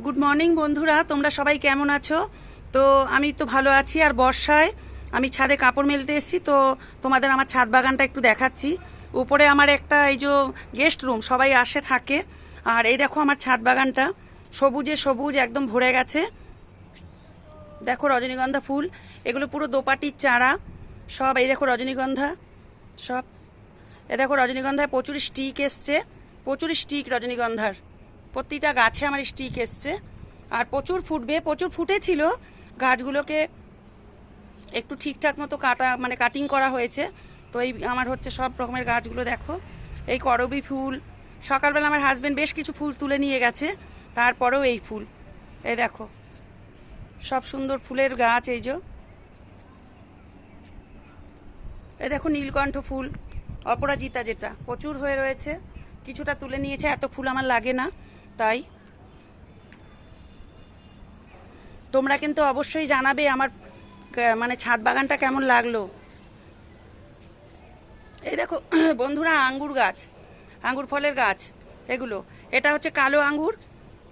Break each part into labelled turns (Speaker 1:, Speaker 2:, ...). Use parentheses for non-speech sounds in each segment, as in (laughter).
Speaker 1: Good morning বন্ধুরা। তোমরা সবাই কেমন আছো? তো আমি তো ভালো আছি, আর বর্ষায় আমি ছাদে কাপড় মেলতে এসেছি, তো তোমাদের আমার ছাদ বাগানটা একটু দেখাচ্ছি। উপরে আমার একটা এই যে গেস্ট রুম সবাই আসে, থাকে। আর এই দেখো আমার ছাদ বাগানটা, সবুজে সবুজ, একদম ভরে গেছে। দেখো রজনীগন্ধা ফুল, এগুলো পুরো দোপাটির চারা, সব এই দেখো রজনীগন্ধা, সব। এ দেখো রজনীগন্ধায় প্রচুর স্টিক এসছে, প্রচুর স্টিক রজনীগন্ধার। প্রতিটা গাছে আমার স্টিক এসছে। আর প্রচুর ফুটবে, প্রচুর ফুটেছিল। গাছগুলোকে একটু ঠিকঠাক মতো কাটা মানে কাটিং করা হয়েছে। তো এই আমার হচ্ছে সব রকমের গাছগুলো দেখো। এই করবি ফুল, সকালবেলা আমার হাজবেন্ড বেশ কিছু ফুল তুলে নিয়ে গেছে। তারপরেও এই ফুল। এই দেখো, সব সুন্দর ফুলের গাছ এই যে। এই দেখো নীলকণ্ঠ ফুল, অপরাজিতা যেটা, প্রচুর হয়ে রয়েছে। কিছুটা তুলে নিয়েছে, এত ফুল আমার লাগে না। তাই? তোমরা কিন্তু অবশ্যই জানাবে আমার মানে ছাদ বাগানটা কেমন লাগল। এই দেখো, (clears throat) বন্ধুরা, আঙ্গুর গাছ, আঙ্গুর ফলের গাছ, এগুলো। এটা হচ্ছে কালো আঙ্গুর,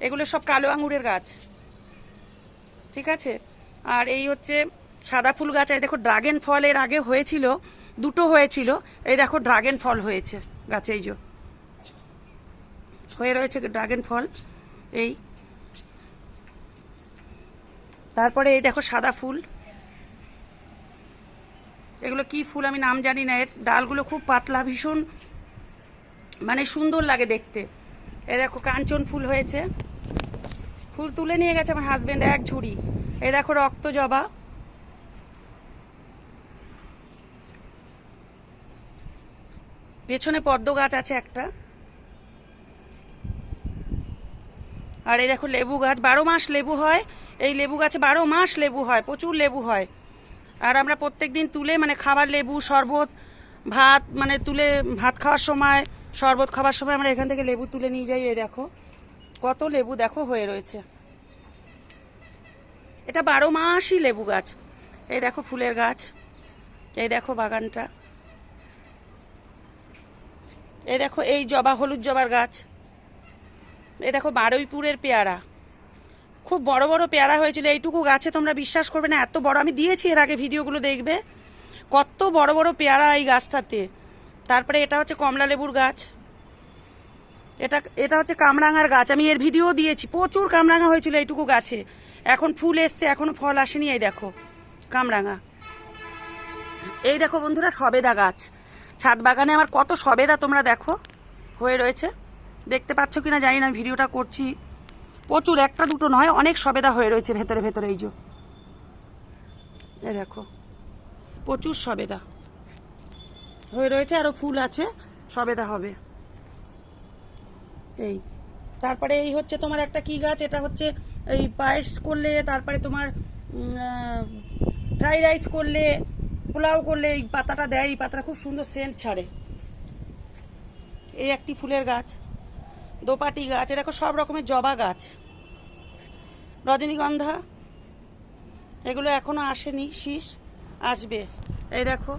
Speaker 1: এগুলো সব কালো আঙ্গুরের গাছ। ঠিক আছে? আর এই হচ্ছে সাদা ফুল গাছ, এই দেখো, ড্রাগন ফল এর আগে হয়েছিল, দুটো হয়েছিল। এই দেখো, ড্রাগন ফল হয়েছে গাছে, এই যে। হয়ে রয়েছে ড্রাগন ফল, এই। তারপরে এই দেখো সাদা ফুল। এগুলো কি ফুল আমি নাম জানি না, এর ডালগুলো খুব পাতলা, ভীষণ মানে সুন্দর লাগে দেখতে। এ দেখো কাঞ্চন ফুল হয়েছে। ফুল তুলে নিয়ে গেছে আমার হাজব্যান্ড এক ঝুড়ি। এ দেখো রক্ত জবা। পেছনে পদ্ম গাছ আছে একটা। আর এই দেখো লেবু গাছ, বারো মাস লেবু হয়। এই লেবু গাছে বারো মাস লেবু হয়, প্রচুর লেবু হয়। আর আমরা প্রত্যেক দিন তুলে মানে খাবার লেবু, শরবত, ভাত মানে তুলে ভাত খাওয়ার সময়, শরবত খাওয়ার সময় আমরা এখান থেকে লেবু তুলে নিয়ে যাই এই দেখো। কত লেবু দেখো হয়ে রয়েছে। এটা বারো মাসই লেবু গাছ। এই দেখো ফুলের গাছ। এই দেখো বাগানটা। এই দেখো এই জবা, হলুদ জবার গাছ। এই দেখো বারুইপুরের পেয়ারা। খুব বড় বড় পেয়ারা হয়েছিল, এইটুকু গাছে তোমরা বিশ্বাস করবে না, এত বড়, আমি দিয়েছি এর আগে ভিডিওগুলো দেখবে। কত বড় বড় পেয়ারা এই গাছটাতে। তারপরে এটা হচ্ছে কমলা লেবুর গাছ। এটা এটা হচ্ছে কামরাঙার গাছ, আমি এর ভিডিও দিয়েছি, প্রচুর কামরাঙা হয়েছিল এইটুকু গাছে। এখন ফুল এসছে, এখনও ফল আসেনি, এই দেখো, কামরাঙা। এই দেখো বন্ধুরা সবেদা গাছ। ছাদ বাগানে আমার কত সবেদা তোমরা দেখো, হয়ে রয়েছে। দেখতে পাচ্ছ কিনা জানি না ভিডিওটা করছি। প্রচুর, একটা দুটো নয়, অনেক সবেদা হয়ে রয়েছে ভেতরে ভেতরে, এই যে। এই দেখো, প্রচুর সবেদা হয়ে রয়েছে আরও ফুল আছে, সবেদা হবে। এই, তারপরে এই হচ্ছে তোমার একটা কি গাছ, এটা হচ্ছে এই পায়েস করলে, তারপরে তোমার ফ্রাইড রাইস করলে, পোলাও করলে, এই পাতাটা দেয়, এই পাতাটা খুব সুন্দর সেন্ট ছাড়ে। এই একটি ফুলের গাছ। দোপাটি গাছ দেখো সব রকমের জবা গাছ। রজনীগন্ধা, এগুলো এখনও আসেনি, শীষ আসবে। এই দেখো,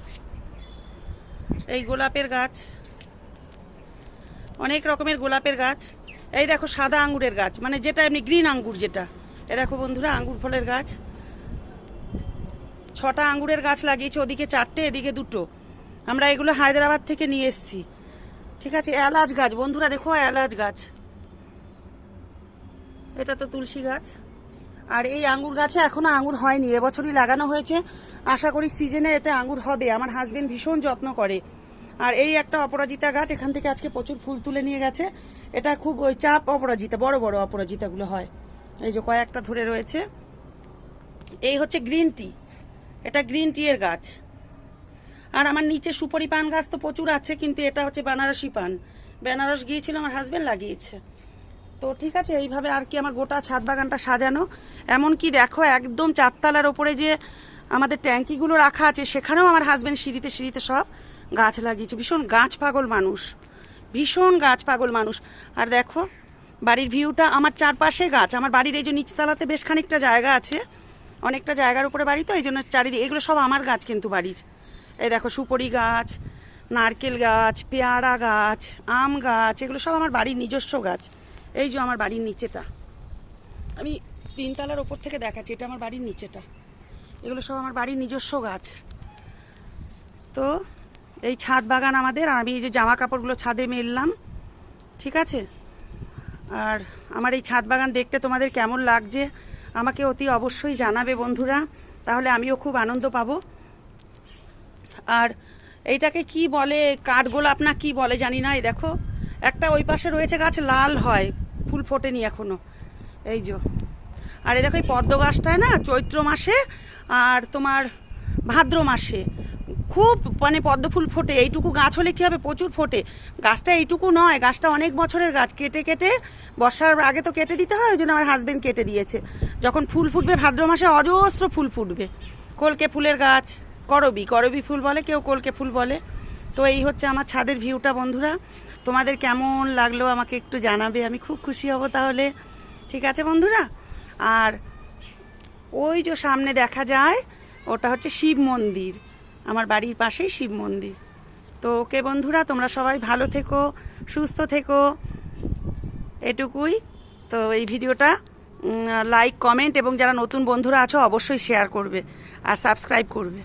Speaker 1: এই গোলাপের গাছ, অনেক রকমের গোলাপের গাছ। এই দেখো সাদা আঙ্গুরের গাছ মানে যেটা এমনি গ্রিন আঙ্গুর যেটা। এ দেখো বন্ধুরা, আঙ্গুর ফলের গাছ। ছটা আঙ্গুরের গাছ লাগিয়েছে, ওদিকে চারটে, এদিকে দুটো। আমরা এগুলো হায়দ্রাবাদ থেকে নিয়ে এসেছি। ঠিক আছে, এলাচ গাছ। বন্ধুরা দেখো, এলাচ গাছ। এটা তো তুলসী গাছ। আর এই আঙ্গুর গাছে এখনও আঙ্গুর হয়নি, এবছরই লাগানো হয়েছে। আশা করি সিজনে এতে আঙ্গুর হবে। আমার হাজবেন্ড ভীষণ যত্ন করে। আর এই একটা অপরাজিতা গাছ, এখান থেকে আজকে প্রচুর ফুল তুলে নিয়ে গেছে। এটা খুব ওই চাপ অপরাজিতা, বড় বড় অপরাজিতাগুলো হয়। এই যে কয়েকটা ধরে রয়েছে। এই হচ্ছে গ্রিন টি। এটা গ্রিন টি এর গাছ। আর আমার নিচে সুপারি পান গাছ তো প্রচুর আছে, কিন্তু এটা হচ্ছে বেনারসি পান। বেনারস গিয়েছিল, আমার হাজবেন্ড লাগিয়েছে। তো ঠিক আছে, এইভাবে আর কি আমার গোটা ছাদ বাগানটা সাজানো। এমন কি দেখো, একদম চারতলার ওপরে যে আমাদের ট্যাঙ্কিগুলো রাখা আছে, সেখানেও আমার হাজবেন্ড সিঁড়িতে সিঁড়িতে সব গাছ লাগিয়েছে। ভীষণ গাছ পাগল মানুষ। ভীষণ গাছ পাগল মানুষ। আর দেখো, বাড়ির ভিউটা আমার চারপাশে গাছ। আমার বাড়ির এই যে নিচতলাতে বেশ খানিকটা জায়গা আছে, অনেকটা জায়গার উপরে বাড়ি তো এই জন্য চারিদিকে এগুলো সব আমার গাছ কিন্তু বাড়ির। এই দেখো সুপরি গাছ, নারকেল গাছ, পেয়ারা গাছ, আম গাছ, এগুলো সব আমার বাড়ির নিজস্ব গাছ। এই যে আমার বাড়ির নিচেটা। আমি তিনতলার ওপর থেকে দেখাচ্ছি, এটা আমার বাড়ির নিচেটা। এগুলো সব আমার বাড়ির নিজস্ব গাছ। তো এই ছাদ বাগান আমাদের, আর আমি এই যে জামা কাপড়গুলো ছাদে মেললাম, ঠিক আছে? আর আমার এই ছাদ বাগান দেখতে তোমাদের কেমন লাগছে, আমাকে অতি অবশ্যই জানাবে বন্ধুরা, তাহলে আমিও খুব আনন্দ পাবো। আর এইটাকে কি বলে, কাঠগোলাপ না কি বলে জানি না, এই দেখো। একটা ওই পাশে রয়েছে গাছ, লাল হয়, ফুল ফোটেনি এখনও। এই যে। আর এই দেখো এই পদ্ম গাছটায় না, চৈত্র মাসে আর তোমার ভাদ্র মাসে। খুব মানে পদ্ম ফুল ফোটে, এইটুকু গাছ হলে কী হবে? প্রচুর ফোটে। গাছটা এইটুকু নয়, গাছটা অনেক বছরের গাছ। কেটে কেটে বর্ষার আগে তো কেটে দিতে হয়, ওই জন্য আমার হাজবেন্ড কেটে দিয়েছে। যখন ফুল ফুটবে ভাদ্র মাসে অজস্র ফুল ফুটবে। কলকে ফুলের গাছ করবি করবি ফুল বলে, কেউ কলকে ফুল বলে। তো এই হচ্ছে আমার ছাদের ভিউটা বন্ধুরা। তোমাদের কেমন লাগল আমাকে একটু জানাবে, আমি খুব খুশি হব তাহলে। ঠিক আছে বন্ধুরা? আর ওই যে সামনে দেখা যায়, ওটা হচ্ছে শিব মন্দির। আমার বাড়ির পাশেই শিব মন্দির। তো ওকে বন্ধুরা, তোমরা সবাই ভালো থেকো, সুস্থ থেকো। এটুকুই। তো এই ভিডিওটা লাইক কমেন্ট এবং যারা নতুন বন্ধুরা আছো, অবশ্যই শেয়ার করবে আর সাবস্ক্রাইব করবে।